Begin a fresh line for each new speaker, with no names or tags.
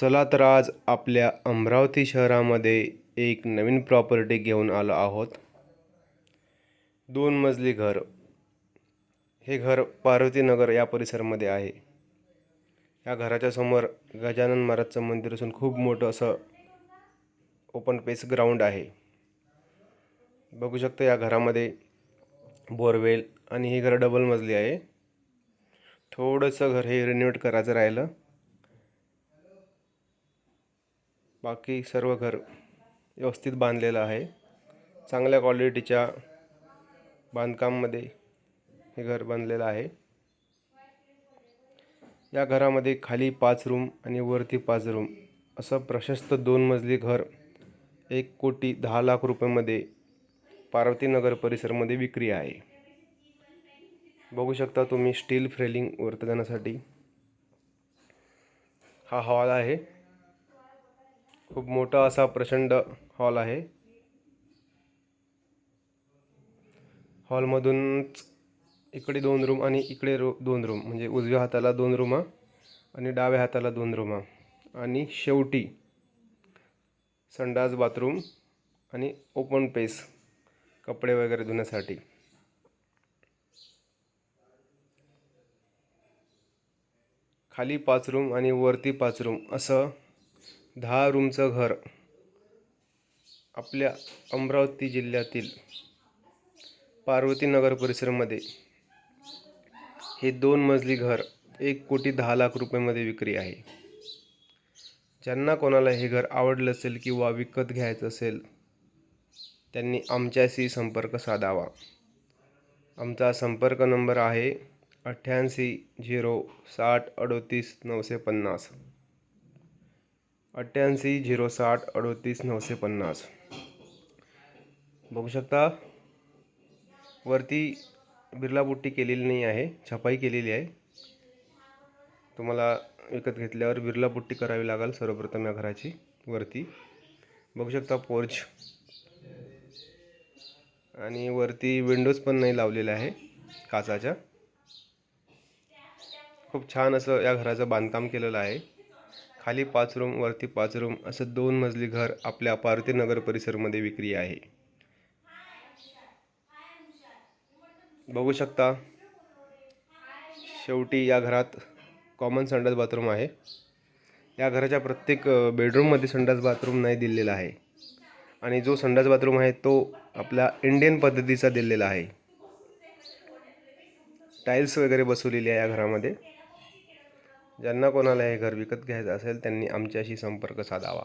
चला तर आज आपल्या अमरावती शहरामध्ये एक नवीन प्रॉपर्टी घेऊन आलो आहोत. दोन मजली घर. हे घर पार्वतीनगर या परिसरामध्ये आहे. या घराच्या समोर गजानन महाराजचं मंदिर असून खूप मोठं असं ओपन पेस ग्राउंड आहे. बघू शकता या घरामध्ये बोरवेल आणि हे घर डबल मजली आहे. थोडंसं घर हे रिनोवेट करायचं राहिलं. बाकी सर्व घर व्यवस्थित बांधलेलं आहे. चांगल्या क्वालिटीच्या बांधकाममध्ये हे घर बांधलेलं आहे. या घरामध्ये खाली पाच रूम आणि वरती पाच रूम असं प्रशस्त दोन मजली घर एक कोटी दहा लाख रुपयामध्ये पार्वतीनगर परिसरमध्ये विक्री आहे. बघू शकता तुम्ही स्टील फ्रेलिंग वरती जाण्यासाठी हा हॉल आहे. खूप मोठा असा प्रचंड हॉल आहे. हॉलमधूनच इकडे दोन रूम आणि इकडे रो दोन रूम म्हणजे उजव्या हाताला दोन रूमा आणि डाव्या हाताला दोन रूमा आणि शेवटी संडास बाथरूम आणि ओपन पेस कपडे वगैरे धुण्यासाठी. खाली पाच रूम आणि वरती पाच रूम असं दहा रूमचं घर आपल्या अमरावती जिल्ह्यातील पार्वतीनगर परिसरामध्ये. हे दोन मजली घर एक कोटी दहा लाख रुपयामध्ये विक्री आहे. ज्यांना कोणाला हे घर आवडलं असेल किंवा विकत घ्यायचं असेल त्यांनी आमच्याशी संपर्क साधावा. आमचा संपर्क नंबर आहे अठ्ठ्याऐंशी झिरो साठ अडोतीस नऊशे पन्नास. अठ्ठ्याऐंशी झिरो साठ अडोतीस नऊशे पन्नास. बघू शकता वरती बिर्ला बुट्टी केलेली नाही आहे छपाई केलेली आहे. तुम्हाला विकत घेतल्यावर बिर्ला पुट्टी करावी लागेल सर्वप्रथम या घराची वरती. बघू शकता पोर्च. आणि वरती विंडोज पण नाही लावलेल्या आहे काचाच्या. खूप छान असं या घराचं बांधकाम केलेलं आहे. खाली पाच रूम वरती पाच रूम असं दोन मजली घर आपल्या पार्वतीनगर परिसरमध्ये विक्री आहे. बघू शकता शेवटी या घरात कॉमन संडास बाथरूम आहे. या घराच्या प्रत्येक बेडरूममध्ये संडास बाथरूम नाही दिलेला आहे. आणि जो संडास बाथरूम आहे तो आपल्या इंडियन पद्धतीचा दिलेला आहे. टाईल्स वगैरे बसवलेली आहे या घरामध्ये. ज्यांना कोणाला हे घर विकत घ्यायचं असेल त्यांनी आमच्याशी संपर्क साधावा.